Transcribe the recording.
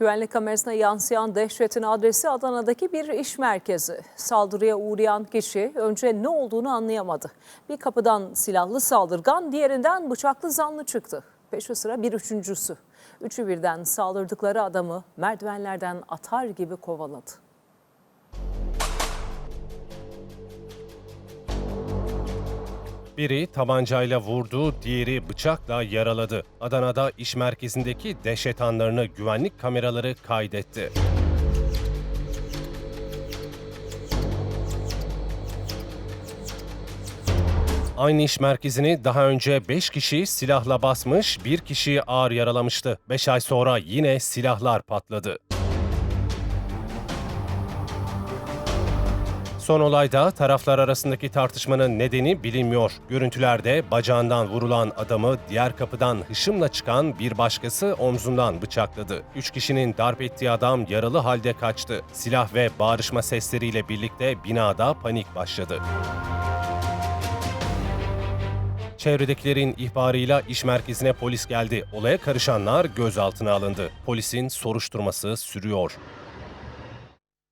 Güvenlik kamerasına yansıyan dehşetin adresi Adana'daki bir iş merkezi. Saldırıya uğrayan kişi önce ne olduğunu anlayamadı. Bir kapıdan silahlı saldırgan, diğerinden bıçaklı zanlı çıktı. Peşi sıra bir üçüncüsü. Üçü birden saldırdıkları adamı merdivenlerden atar gibi kovaladı. Biri tabancayla vurdu, diğeri bıçakla yaraladı. Adana'da iş merkezindeki dehşet anlarını güvenlik kameraları kaydetti. Aynı iş merkezini daha önce 5 kişi silahla basmış, bir kişi ağır yaralamıştı. 5 ay sonra yine silahlar patladı. Son olayda taraflar arasındaki tartışmanın nedeni bilinmiyor. Görüntülerde bacağından vurulan adamı diğer kapıdan hışımla çıkan bir başkası omzundan bıçakladı. Üç kişinin darp ettiği adam yaralı halde kaçtı. Silah ve bağırışma sesleriyle birlikte binada panik başladı. Çevredekilerin ihbarıyla iş merkezine polis geldi. Olaya karışanlar gözaltına alındı. Polisin soruşturması sürüyor.